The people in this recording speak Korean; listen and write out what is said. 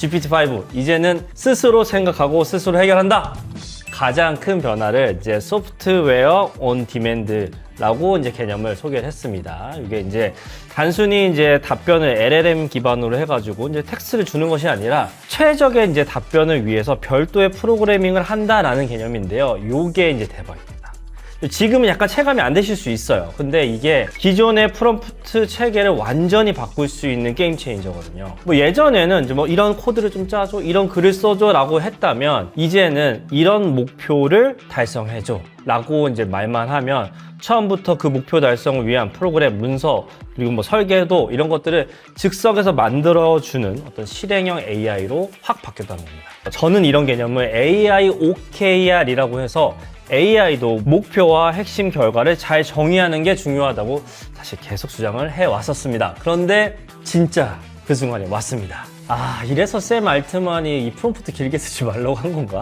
GPT-5 이제는 스스로 생각하고 스스로 해결한다. 가장 큰 변화를 이제 소프트웨어 온 디맨드라고 이제 개념을 소개를 했습니다. 이게 이제 단순히 이제 답변을 LLM 기반으로 해가지고 이제 텍스트를 주는 것이 아니라 최적의 이제 답변을 위해서 별도의 프로그래밍을 한다라는 개념인데요. 요게 이제 대박입니다. 지금은 약간 체감이 안 되실 수 있어요. 근데 이게 기존의 프롬프트 체계를 완전히 바꿀 수 있는 게임 체인저거든요. 뭐 예전에는 이제 뭐 이런 코드를 좀 짜줘, 이런 글을 써줘 라고 했다면 이제는 이런 목표를 달성해줘 라고 이제 말만 하면 처음부터 그 목표 달성을 위한 프로그램 문서 그리고 뭐 설계도 이런 것들을 즉석에서 만들어주는 어떤 실행형 AI로 확 바뀌었다는 겁니다. 저는 이런 개념을 AI OKR이라고 해서 AI도 목표와 핵심 결과를 잘 정의하는 게 중요하다고 사실 계속 주장을 해 왔었습니다. 그런데 진짜 그 순간이 왔습니다. 아, 이래서 샘 알트만이 이 프롬프트 길게 쓰지 말라고 한 건가?